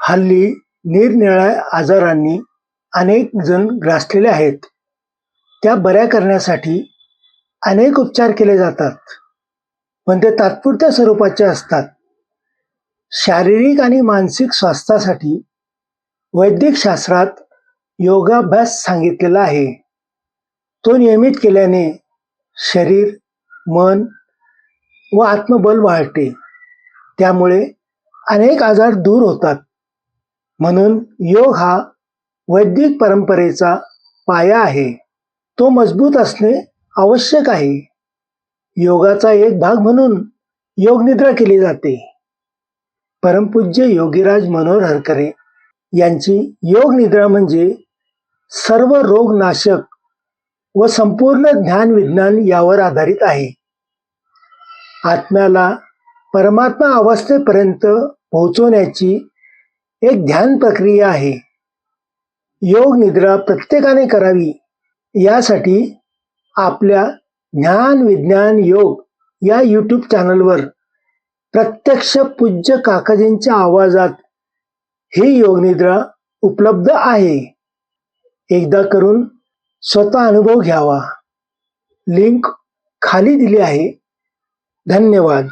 हल्ली निरनिराळ्या आजारांनी अनेक जण ग्रासलेले आहेत. त्या बऱ्या करण्यासाठी अनेक उपचार केले जातात. पण ते तात्पुरत्या स्वरूपाचे असतात. शारीरिक आणि मानसिक स्वास्थ्यासाठी वैद्यकशास्त्रात योगाभ्यास सांगितलेला आहे. तो नियमित केल्याने शरीर मन व आत्मबल वाढते. त्यामुळे अनेक आजार दूर होतात. म्हणून योग हा वैदिक परंपरेचा पाया आहे. तो मजबूत असणे आवश्यक आहे. योगाचा एक भाग म्हणून योगनिद्रा केली जाते. परमपूज्य योगीराज मनोहर हरकरे यांची योग निद्रा म्हणजे सर्व रोगनाशक व संपूर्ण ज्ञान विज्ञान यावर आधारित आहे. आत्म्याला परमात्मा अवस्थेपर्यंत पोहोचवण्याची एक ध्यान प्रक्रिया आहे. योग निद्रा प्रत्येकाने करावी. यासाठी आपल्या ज्ञान विज्ञान योग या यूट्यूब चॅनलवर प्रत्यक्ष पूज्य काकाजींच्या आवाजात ही योगनिद्रा उपलब्ध आहे. एकदा करून स्वतः अनुभव घ्यावा. लिंक खाली दिली आहे. धन्यवाद.